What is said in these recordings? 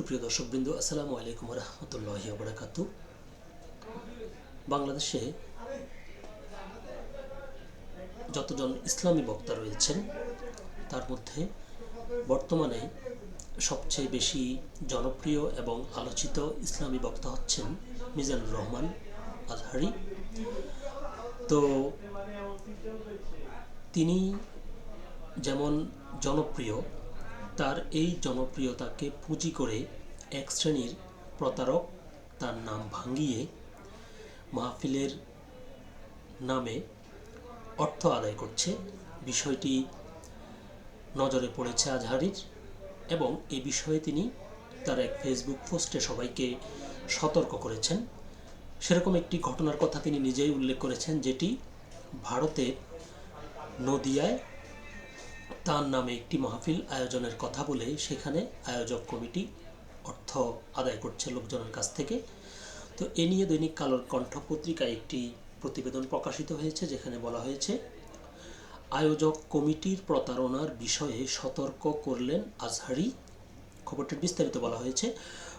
সুপ্রিয় দর্শকবৃন্দ, আসসালামু আলাইকুম রহমতুল্লাহ বরাকাত বাংলাদেশে যতজন ইসলামী বক্তা রয়েছেন, তার মধ্যে বর্তমানে সবচেয়ে বেশি জনপ্রিয় এবং আলোচিত ইসলামী বক্তা হচ্ছেন মিজানুর রহমান আজহারি। তো তিনি যেমন জনপ্রিয় তার এই জনপ্রিয়তাকে পুঁজি করে এক শ্রেণির প্রতারক তার নাম ভাঙিয়ে মাহফিলের নামে অর্থ আদায় করছে। বিষয়টি নজরে পড়েছে আজহারির এবং এ বিষয়ে তিনি তার এক ফেসবুক পোস্টে সবাইকে সতর্ক করেছেন। সেরকম একটি ঘটনার কথা তিনি নিজেই উল্লেখ করেছেন, যেটি ভারতের নদিয়ায় তার নামে একটি মাহফিল আয়োজনের কথা বলে সেখানে আয়োজক কমিটি অর্থ আদায় করছে লোকজনের কাছ থেকে। তো এ নিয়ে দৈনিক কালোর কণ্ঠ পত্রিকায় একটি প্রতিবেদন প্রকাশিত হয়েছে, যেখানে বলা হয়েছে, আয়োজক কমিটির প্রতারণার বিষয়ে সতর্ক করলেন আজহারি। খবরটির বিস্তারিত বলা হয়েছে,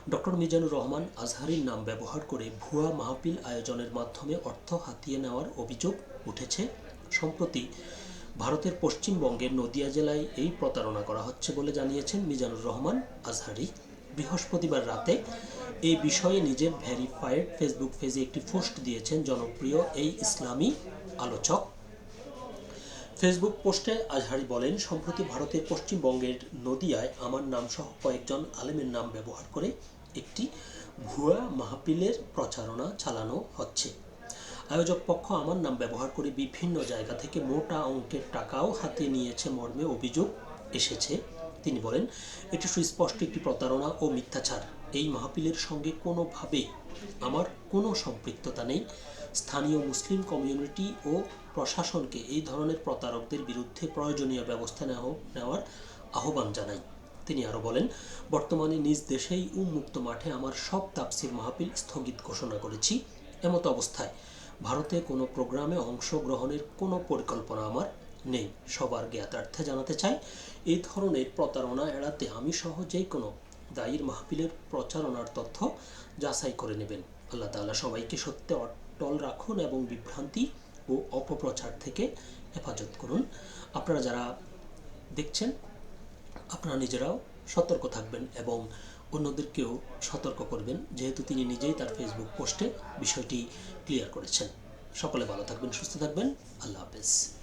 ডক্টর মিজানুর রহমান আজহারির নাম ব্যবহার করে ভুয়া মাহফিল আয়োজনের মাধ্যমে অর্থ হাতিয়ে নেওয়ার অভিযোগ উঠেছে। সম্প্রতি ভারতের পশ্চিমবঙ্গের নদিয়া জেলায় এই প্রতারণা করা হচ্ছে বলে জানিয়েছেন মিজানুর রহমান আজহারি। বৃহস্পতিবার রাতে এই বিষয়ে নিজের ভেরিফাইড ফেসবুক পেজে একটি পোস্ট দিয়েছেন জনপ্রিয় এই ইসলামী আলোচক। ফেসবুক পোস্টে আজহারি বলেন, সম্প্রতি ভারতের পশ্চিমবঙ্গের নদিয়ায় আমার নাম সহ কয়েকজন আলেমের নাম ব্যবহার করে একটি ভুয়া মাহপিলের প্রচারণা চালানো হচ্ছে। আয়োজক পক্ষ আমার নাম ব্যবহার করে বিভিন্ন জায়গা থেকে মোটা অঙ্কের টাকাও হাতে নিয়েছে মর্মে অভিযোগ এসেছে। তিনি বলেন, এটি সুস্পষ্ট একটি প্রতারণা ও মিথ্যাচার। এই মাহপিলের সঙ্গে কোনোভাবে আমার কোনো সম্পৃক্ততা নেই। স্থানীয় মুসলিম কমিউনিটি ও প্রশাসনকে এই ধরনের প্রতারকদের বিরুদ্ধে প্রয়োজনীয় ব্যবস্থা নেওয়া- নেওয়ার আহ্বান জানাই। তিনি আরও বলেন, বর্তমানে নিজ দেশেই উন্মুক্ত মাঠে আমার সব তাপসির মাহফিল স্থগিত ঘোষণা করেছি। এমত অবস্থায় ভারতে কোনো প্রোগ্রামে অংশগ্রহণের কোনো পরিকল্পনা আমার নেই। সবার জ্ঞাতার্থে জানাতে চাই এই ধরনের প্রতারণা এড়াতে আমি সহ যে কোনো দায়ীর মাহফিলের প্রচারণার তথ্য যাচাই করে নেবেন। আল্লাহ তাআলা সবাইকে সত্যে অটল রাখুন এবং বিভ্রান্তি ও অপপ্রচার থেকে হেফাজত করুন। আপনারা যারা দেখছেন, আপনারা নিজেরাও সতর্ক থাকবেন এবং অন্যদেরকেও সতর্ক করবেন। যেহেতু তিনি নিজেই তার ফেসবুক পোস্টে বিষয়টি ক্লিয়ার করেছেন। সকলে ভালো থাকবেন, সুস্থ থাকবেন। আল্লাহ হাফেজ।